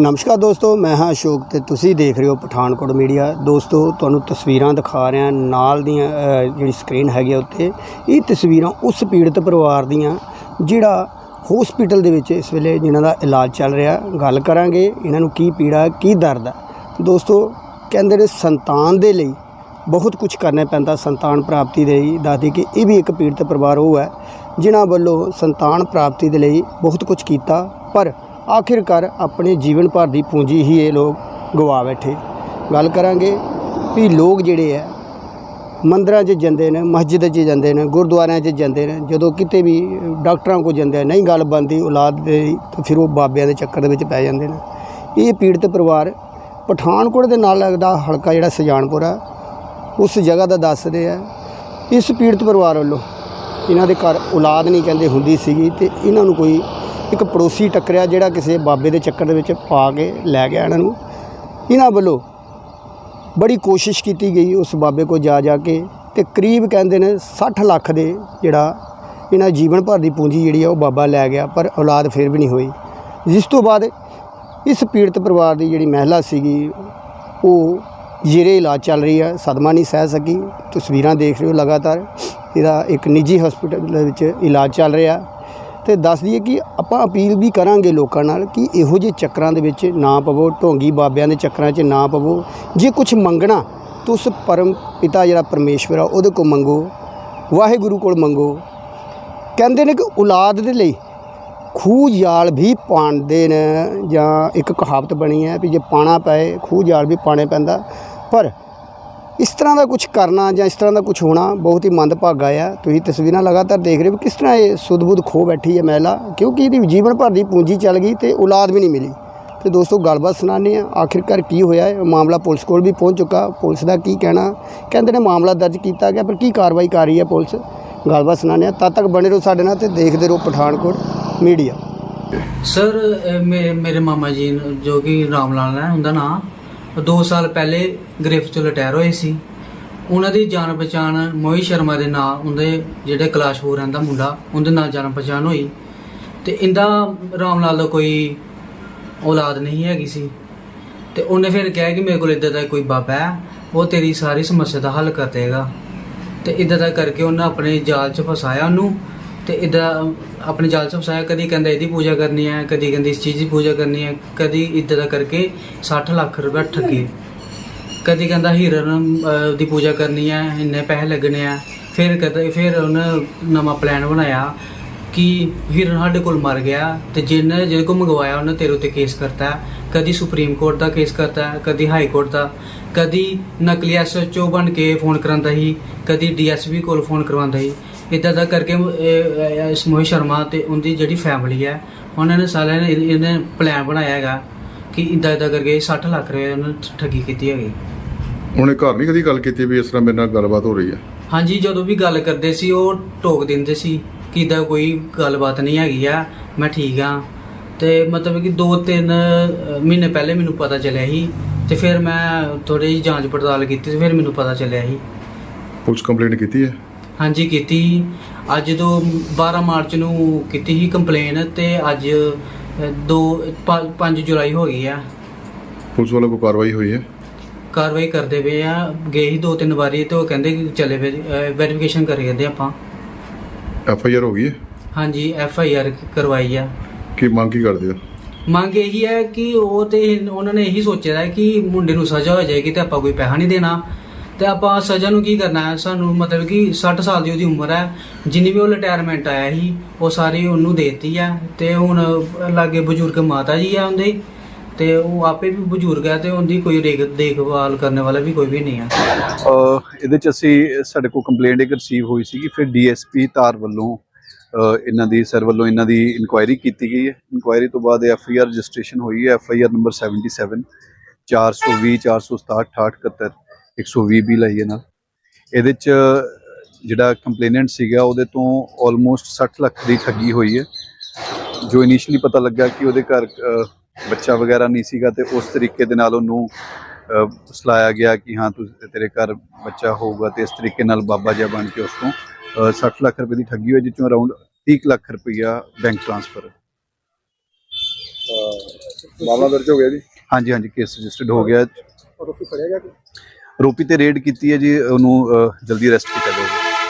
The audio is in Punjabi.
ਨਮਸਕਾਰ ਦੋਸਤੋ, ਮੈਂ ਹਾਂ ਅਸ਼ੋਕ ਤੇ ਤੁਸੀਂ ਦੇਖ ਰਹੇ ਹੋ ਪਠਾਨਕੋਟ ਮੀਡੀਆ। ਦੋਸਤੋ, ਤੁਹਾਨੂੰ ਤਸਵੀਰਾਂ ਦਿਖਾ ਰਿਹਾ, ਨਾਲ ਦੀਆਂ ਜਿਹੜੀ ਸਕਰੀਨ ਹੈਗੀ ਆ ਉੱਤੇ, ਇਹ ਤਸਵੀਰਾਂ ਉਸ ਪੀੜਤ ਪਰਿਵਾਰ ਦੀਆਂ, ਜਿਹੜਾ ਹਸਪੀਟਲ ਦੇ ਵਿੱਚ ਇਸ ਵੇਲੇ ਜਿਨ੍ਹਾਂ ਦਾ ਇਲਾਜ ਚੱਲ ਰਿਹਾ। ਗੱਲ ਕਰਾਂਗੇ ਇਹਨਾਂ ਨੂੰ ਕੀ ਪੀੜਾ, ਕੀ ਦਰਦ ਹੈ ਦੋਸਤੋ, ਕਹਿੰਦੇ ਨੇ ਸੰਤਾਨ ਦੇ ਲਈ ਬਹੁਤ ਕੁਝ ਕਰਨਾ ਪੈਂਦਾ ਸੰਤਾਨ ਪ੍ਰਾਪਤੀ ਦੇ ਲਈ। ਦੱਸਦੀ ਕਿ ਇਹ ਵੀ ਇੱਕ ਪੀੜਤ ਪਰਿਵਾਰ ਉਹ ਹੈ, ਜਿਨ੍ਹਾਂ ਵੱਲੋਂ ਸੰਤਾਨ ਪ੍ਰਾਪਤੀ ਦੇ ਲਈ ਬਹੁਤ ਕੁਝ ਕੀਤਾ, ਪਰ ਆਖਿਰਕਾਰ ਆਪਣੇ ਜੀਵਨ ਭਰ ਦੀ ਪੂੰਜੀ ਹੀ ਇਹ ਲੋਕ ਗਵਾ ਬੈਠੇ। ਗੱਲ ਕਰਾਂਗੇ ਵੀ ਲੋਕ ਜਿਹੜੇ ਆ, ਮੰਦਰਾਂ 'ਚ ਜਾਂਦੇ ਨੇ, ਮਸਜਿਦ 'ਚ ਜਾਂਦੇ ਨੇ, ਗੁਰਦੁਆਰਿਆਂ 'ਚ ਜਾਂਦੇ ਨੇ, ਜਦੋਂ ਕਿਤੇ ਵੀ ਡਾਕਟਰਾਂ ਕੋਲ ਜਾਂਦੇ ਨਹੀਂ ਗੱਲ ਬਣਦੀ, ਔਲਾਦ ਦੇ ਤਾਂ ਫਿਰ ਉਹ ਬਾਬਿਆਂ ਦੇ ਚੱਕਰ ਦੇ ਵਿੱਚ ਪੈ ਜਾਂਦੇ ਨੇ। ਇਹ ਪੀੜਤ ਪਰਿਵਾਰ ਪਠਾਨਕੋਟ ਦੇ ਨਾਲ ਲੱਗਦਾ ਹਲਕਾ ਜਿਹੜਾ ਸਜਾਨਪੁਰ ਆ, ਉਸ ਜਗ੍ਹਾ ਦਾ ਦੱਸਦੇ ਆ, ਇਸ ਪੀੜਤ ਪਰਿਵਾਰ ਵੱਲੋਂ ਇਹਨਾਂ ਦੇ ਘਰ ਔਲਾਦ ਨਹੀਂ ਕਹਿੰਦੇ ਹੁੰਦੀ ਸੀਗੀ ਤੇ ਇਹਨਾਂ ਨੂੰ ਕੋਈ ਇੱਕ ਪੜੋਸੀ ਟੱਕਰਿਆ ਜਿਹੜਾ ਕਿਸੇ ਬਾਬੇ ਦੇ ਚੱਕਰ ਦੇ ਵਿੱਚ ਪਾ ਕੇ ਲੈ ਗਿਆ ਇਹਨਾਂ ਨੂੰ। ਇਹਨਾਂ ਵੱਲੋਂ ਬੜੀ ਕੋਸ਼ਿਸ਼ ਕੀਤੀ ਗਈ ਉਸ ਬਾਬੇ ਕੋਲ ਜਾ ਜਾ ਕੇ ਤੇ ਕਰੀਬ ਕਹਿੰਦੇ ਨੇ 60 ਲੱਖ ਦੇ ਜਿਹੜਾ ਇਹਨਾਂ ਜੀਵਨ ਭਰ ਦੀ ਪੂੰਜੀ ਜਿਹੜੀ ਆ ਉਹ ਬਾਬਾ ਲੈ ਗਿਆ, ਪਰ ਔਲਾਦ ਫਿਰ ਵੀ ਨਹੀਂ ਹੋਈ। ਜਿਸ ਤੋਂ ਬਾਅਦ ਇਸ ਪੀੜਤ ਪਰਿਵਾਰ ਦੀ ਜਿਹੜੀ ਮਹਿਲਾ ਸੀਗੀ, ਉਹ ਜਿਹੜੇ ਇਲਾਜ ਚੱਲ ਰਹੀ ਆ, ਸਦਮਾ ਨਹੀਂ ਸਹਿ ਸਕੀ। ਤਸਵੀਰਾਂ ਦੇਖ ਰਹੇ ਹੋ ਲਗਾਤਾਰ। ਇਹਦਾ ਇੱਕ ਨਿੱਜੀ ਹਸਪੀਟਲ ਦੇ ਵਿੱਚ ਇਲਾਜ ਚੱਲ ਰਿਹਾ। ਤੇ ਦੱਸ ਦਈਏ ਕਿ ਆਪਾਂ ਅਪੀਲ ਵੀ ਕਰਾਂਗੇ ਲੋਕਾਂ ਨਾਲ ਕਿ ਇਹੋ ਜਿਹੇ ਚੱਕਰਾਂ ਦੇ ਵਿੱਚ ਨਾ ਪਵੋ, ਢੋਂਗੀ ਬਾਬਿਆਂ ਦੇ ਚੱਕਰਾਂ 'ਚ ਨਾ ਪਵੋ। ਜੇ ਕੁਝ ਮੰਗਣਾ ਤਾਂ ਪਰਮ ਪਿਤਾ ਜਿਹੜਾ ਪਰਮੇਸ਼ਵਰ ਆ, ਉਹਦੇ ਕੋਲ ਮੰਗੋ, ਵਾਹਿਗੁਰੂ ਕੋਲ ਮੰਗੋ। ਕਹਿੰਦੇ ਨੇ ਕਿ ਔਲਾਦ ਦੇ ਲਈ ਖੂਹ ਜਾਲ ਵੀ ਪਾਉਂਦੇ ਨੇ, ਜਾਂ ਇੱਕ ਕਹਾਵਤ ਬਣੀ ਹੈ ਵੀ ਜੇ ਪਾਣਾ ਪਏ, ਖੂਹ ਜਾਲ ਵੀ ਪਾਣੇ ਪੈਂਦਾ। ਪਰ ਇਸ ਤਰ੍ਹਾਂ ਦਾ ਕੁਝ ਕਰਨਾ ਜਾਂ ਇਸ ਤਰ੍ਹਾਂ ਦਾ ਕੁਝ ਹੋਣਾ ਬਹੁਤ ਹੀ ਮੰਦਭਾਗਾ ਆ। ਤੁਸੀਂ ਤਸਵੀਰਾਂ ਲਗਾਤਾਰ ਦੇਖ ਰਹੇ ਹੋ ਕਿਸ ਤਰ੍ਹਾਂ ਇਹ ਸੁੱਧ-ਬੁੱਧ ਖੋ ਬੈਠੀ ਹੈ ਮਹਿਲਾ, ਕਿਉਂਕਿ ਇਹਦੀ ਜੀਵਨ ਭਰ ਦੀ ਪੂੰਜੀ ਚੱਲ ਗਈ ਤੇ ਔਲਾਦ ਵੀ ਨਹੀਂ ਮਿਲੀ। ਤੇ ਦੋਸਤੋ, ਗੱਲਬਾਤ ਸੁਣਾਉਂਦੇ ਆ ਆਖਿਰਕਾਰ ਕੀ ਹੋਇਆ ਇਹ ਮਾਮਲਾ ਪੁਲਿਸ ਕੋਲ ਵੀ ਪਹੁੰਚ ਚੁੱਕਾ। ਪੁਲਿਸ ਦਾ ਕੀ ਕਹਿਣਾ? ਕਹਿੰਦੇ ਨੇ ਮਾਮਲਾ ਦਰਜ ਕੀਤਾ ਗਿਆ, ਪਰ ਕੀ ਕਾਰਵਾਈ ਕਰ ਰਹੀ ਹੈ ਪੁਲਿਸ? ਗੱਲਬਾਤ ਸੁਣਾਉਂਦੇ ਆ ਤਦ ਤੱਕ ਬਣੇ ਰਹੋ ਸਾਡੇ ਨਾਲ ਤੇ ਦੇਖਦੇ ਰਹੋ ਪਠਾਨਕੋਟ ਮੀਡੀਆ। ਸਰ, ਇਹ ਮੇਰੇ ਮਾਮਾ ਜੀ ਜੋ ਕਿ ਰਾਮ ਲਾਲ ਹੈ, ਉਹਦਾ ਨਾਂ 2 ਸਾਲ ਪਹਿਲੇ ਗ੍ਰਿਫਤ ਚੋਂ ਰਿਟਾਇਰ ਹੋਏ ਸੀ। ਉਹਨਾਂ ਦੀ ਜਾਣ ਪਛਾਣ ਮੋਹਿਤ ਸ਼ਰਮਾ ਦੇ ਨਾਂ, ਉਹਦੇ ਜਿਹੜੇ ਕਲਾਸ਼ਪੁਰ ਰਹਿੰਦਾ ਮੁੰਡਾ, ਉਹਦੇ ਨਾਲ ਜਾਣ ਪਛਾਣ ਹੋਈ। ਤੇ ਇੰਦਾ ਰਾਮ ਲਾਲ ਦਾ ਕੋਈ ਔਲਾਦ ਨਹੀਂ ਹੈਗੀ ਸੀ। ਤੇ ਉਹਨੇ ਫਿਰ ਕਿਹਾ ਕਿ ਮੇਰੇ ਕੋਲ ਇਦਾਂ ਦਾ ਕੋਈ ਬਾਬਾ ਹੈ, ਉਹ ਤੇਰੀ ਸਾਰੀ ਸਮੱਸਿਆ ਦਾ ਹੱਲ ਕਰ ਦੇਗਾ। ਤੇ ਇਦਾਂ ਦਾ ਕਰਕੇ ਉਹਨੇ ਆਪਣੇ ਜਾਲ 'ਚ ਫਸਾਇਆ ਉਹਨੂੰ। ਤੇ ਇਦਾਂ ਆਪਣੇ ਜਾਲ 'ਚ ਕਦੀ ਕਹਿੰਦਾ ਇਹਦੀ ਪੂਜਾ ਕਰਨੀ ਹੈ, ਕਦੀ ਕਹਿੰਦੀ ਇਸ ਚੀਜ਼ ਦੀ ਪੂਜਾ ਕਰਨੀ ਹੈ, ਕਦੀ ਇਦਾਂ ਦਾ ਕਰਕੇ 60 ਲੱਖ ਰੁਪਏ ਠੱਗੇ। ਕਦੀ ਕਹਿੰਦਾ ਹੀਰਨ ਦੀ ਪੂਜਾ ਕਰਨੀ ਹੈ, ਇੰਨੇ ਪੈਸੇ ਲੱਗਣੇ ਆ। ਫਿਰ ਕਦੇ ਫਿਰ ਉਹਨੇ ਨਵਾਂ ਪਲਾਨ ਬਣਾਇਆ ਕਿ ਹੀਰਨ ਸਾਡੇ ਕੋਲ ਮਰ ਗਿਆ ਤੇ ਜਿਹਨੇ ਜਿਹਦੇ ਕੋਲ ਮੰਗਵਾਇਆ, ਉਹਨੇ ਤੇਰੇ ਉੱਤੇ ਕੇਸ ਕਰਤਾ। ਕਦੀ ਸੁਪਰੀਮ ਕੋਰਟ ਦਾ ਕੇਸ ਕਰਤਾ, ਕਦੀ ਹਾਈ ਕੋਰਟ ਦਾ। ਕਦੀ ਨਕਲੀ ਐਸਐਚਓ ਬਣ ਕੇ ਫੋਨ ਕਰਾਂਦਾ ਸੀ, ਕਦੀ ਡੀਐਸਪੀ ਕੋਲ ਫੋਨ ਕਰਵਾਉਂਦਾ ਸੀ। ਇਦਾਂ ਦਾ ਕਰਕੇ ਇਸ ਮੋਹਿਤ ਸ਼ਰਮਾ ਤੇ ਉਹਦੀ ਜਿਹੜੀ ਫੈਮਿਲੀ ਹੈ ਉਹਨਾਂ ਨੇ ਸਾਰਿਆਂ ਨੇ ਇਹ- ਇਹਨੇ ਪਲਾਨ ਬਣਾਇਆ ਹੈਗਾ ਕਿ ਇਦਾਂ ਇਦਾਂ ਕਰਕੇ 60 ਲੱਖ ਰੁਪਏ ਉਹਨਾਂ ਨੇ ਠੱਗੀ ਕੀਤੀ ਹੈਗੀ। ਉਹਨੇ ਘਰ ਨਹੀਂ ਕਦੀ ਗੱਲ ਕੀਤੀ ਵੀ ਇਸ ਤਰ੍ਹਾਂ ਮੇਰੇ ਨਾਲ ਗੱਲਬਾਤ ਹੋ ਰਹੀ ਹੈ? ਹਾਂਜੀ ਜਦੋਂ ਵੀ ਗੱਲ ਕਰਦੇ ਸੀ ਉਹ ਟੋਕ ਦਿੰਦੇ ਸੀ ਕਿ ਇਦਾਂ ਕੋਈ ਗੱਲਬਾਤ ਨਹੀਂ ਹੈਗੀ ਆ ਮੈਂ ਠੀਕ ਆ। ਤੇ ਮਤਲਬ ਕਿ 2-3 ਮਹੀਨੇ ਪਹਿਲੇ ਮੈਨੂੰ ਪਤਾ ਚੱਲਿਆ ਸੀ ਤੇ ਫਿਰ ਮੈਂ ਥੋੜੀ ਜਿਹੀ ਜਾਂਚ ਪੜਤਾਲ ਕੀਤੀ ਤੇ ਫਿਰ ਮੈਨੂੰ ਪਤਾ ਚੱਲਿਆ ਸੀ। ਪੁਲਿਸ ਕੰਪਲੇਂਟ ਕੀਤੀ ਹੈ? ਹਾਂਜੀ ਕੀਤੀ। ਅੱਜ ਤੋਂ 12 ਮਾਰਚ ਨੂੰ ਕੀਤੀ ਸੀ ਕੰਪਲੇਨ ਤੇ ਅੱਜ 2 5 ਜੁਲਾਈ ਹੋ ਗਈ ਆ। ਪੁਲਿਸ ਵੱਲੋਂ ਕੋਈ ਕਾਰਵਾਈ ਹੋਈ ਹੈ? ਕਾਰਵਾਈ ਕਰਦੇ ਪਏ ਆ। ਗਏ ਸੀ ਦੋ ਤਿੰਨ ਵਾਰੀ ਤੇ ਉਹ ਕਹਿੰਦੇ ਕਿ ਚੱਲੇ ਵੈਰੀਫਿਕੇਸ਼ਨ ਕਰੀ ਜਾਂਦੇ ਆਪਾਂ। ਐਫ ਆਈ ਆਰ ਹੋ ਗਈ ਹੈ? ਹਾਂਜੀ ਐਫ ਆਈ ਆਰ ਕਰਵਾਈ ਆ। ਕੀ ਮੰਗ ਕੀ ਕਰਦੇ ਹੋ? ਮੰਗ ਇਹੀ ਹੈ ਕਿ ਉਹ ਤੇ ਉਹਨਾਂ ਨੇ ਇਹੀ ਸੋਚਿਆ ਹੈ ਕਿ ਮੁੰਡੇ ਨੂੰ ਸਜ਼ਾ ਹੋ ਜਾਏਗੀ ਤੇ ਆਪਾਂ ਕੋਈ ਪੈਸਾ ਨਹੀਂ ਦੇਣਾ। ਤੇ ਆਪਾਂ ਸਜ਼ਾ ਨੂੰ ਕੀ ਕਰਨਾ ਹੈ? ਸਾਨੂੰ ਮਤਲਬ ਕਿ 60 ਸਾਲ ਦੀ ਉਹਦੀ ਉਮਰ ਹੈ। ਜਿੰਨੀ ਵੀ ਉਹ ਰਿਟਾਇਰਮੈਂਟ ਆਇਆ ਸੀ, ਉਹ ਸਾਰੀ ਉਹਨੂੰ ਦੇਤੀ ਹੈ। ਤੇ ਹੁਣ ਲਾਗੇ ਬਜ਼ੁਰਗ ਮਾਤਾ ਜੀ ਆ ਉਹਦੇ। ਤੇ ਉਹ ਆਪੇ ਵੀ ਬਜ਼ੁਰਗ ਹੈ ਤੇ ਉਹਦੀ ਕੋਈ ਦੇਖਭਾਲ ਕਰਨ ਵਾਲਾ ਵੀ ਕੋਈ ਵੀ ਨਹੀਂ ਹੈ। ਇਹਦੇ ਚ ਅਸੀਂ ਸਾਡੇ ਕੋਲ ਕੰਪਲੇਂਟ ਇੱਕ ਰਿਸੀਵ ਹੋਈ ਸੀ ਫਿਰ ਡੀਐਸਪੀ ਤਾਰ ਵੱਲੋਂ ਇਹਨਾਂ ਦੀ ਸਰ ਵੱਲੋਂ ਇਹਨਾਂ ਦੀ ਇਨਕੁਆਇਰੀ ਕੀਤੀ ਗਈ ਹੈ। ਇਨਕੁਆਇਰੀ ਤੋਂ ਬਾਅਦ ਐਫ ਆਈ ਆਰ ਰਜਿਸਟ੍ਰੇਸ਼ਨ ਹੋਈ ਹੈ। ਐਫ ਨੰਬਰ 77 420 467 68 120 ਵੀ ਲਈ ਹੈ ਨਾਲ। ਇਹਦੇ ਚ ਜਿਹੜਾ ਕੰਪਲੇਨੈਂਟ ਸੀਗਾ ਉਹਦੇ ਤੋਂ ਆਲਮੋਸਟ 60 ਲੱਖ ਦੀ ਠੱਗੀ ਹੋਈ ਹੈ। ਜੋ ਇਨੀਸ਼ੀਅਲੀ ਪਤਾ ਲੱਗਾ ਕਿ ਉਹਦੇ ਘਰ ਬੱਚਾ ਵਗੈਰਾ ਨਹੀਂ ਸੀਗਾ ਤੇ ਉਸ ਤਰੀਕੇ ਦੇ ਨਾਲ ਉਹਨੂੰ ਸਲਾਇਆ ਗਿਆ ਕਿ ਹਾਂ ਤੂੰ ਤੇਰੇ ਘਰ ਬੱਚਾ ਹੋਊਗਾ ਤੇ ਇਸ ਤਰੀਕੇ ਨਾਲ ਬਾਬਾ ਜਿਹਾ ਬਣ ਕੇ ਉਸ ਤੋਂ ਅਹ, 60 ਲੱਖ ਰੁਪਏ ਦੀ ਠੱਗੀ ਹੋਈ ਜਿਸ ਅਰਾਊਂਡ 30 ਲੱਖ ਰੁਪਈਆ ਬੈਂਕ ਟ੍ਰਾਂਸਫਰ ਮਾਮਲਾ ਦਰਜ ਹੋ ਗਿਆ ਜੀ? ਹਾਂਜੀ ਹਾਂਜੀ ਕੇਸ ਰਜਿਸਟਰਡ ਹੋ ਗਿਆ। ਆਰੋਪੀ ਤੇ ਰੇਡ ਕੀਤੀ ਹੈ ਜੀ ਉਹਨੂੰ ਜਲਦੀ ਅਰੈਸਟ ਕੀਤਾ ਜਾਊਗਾ।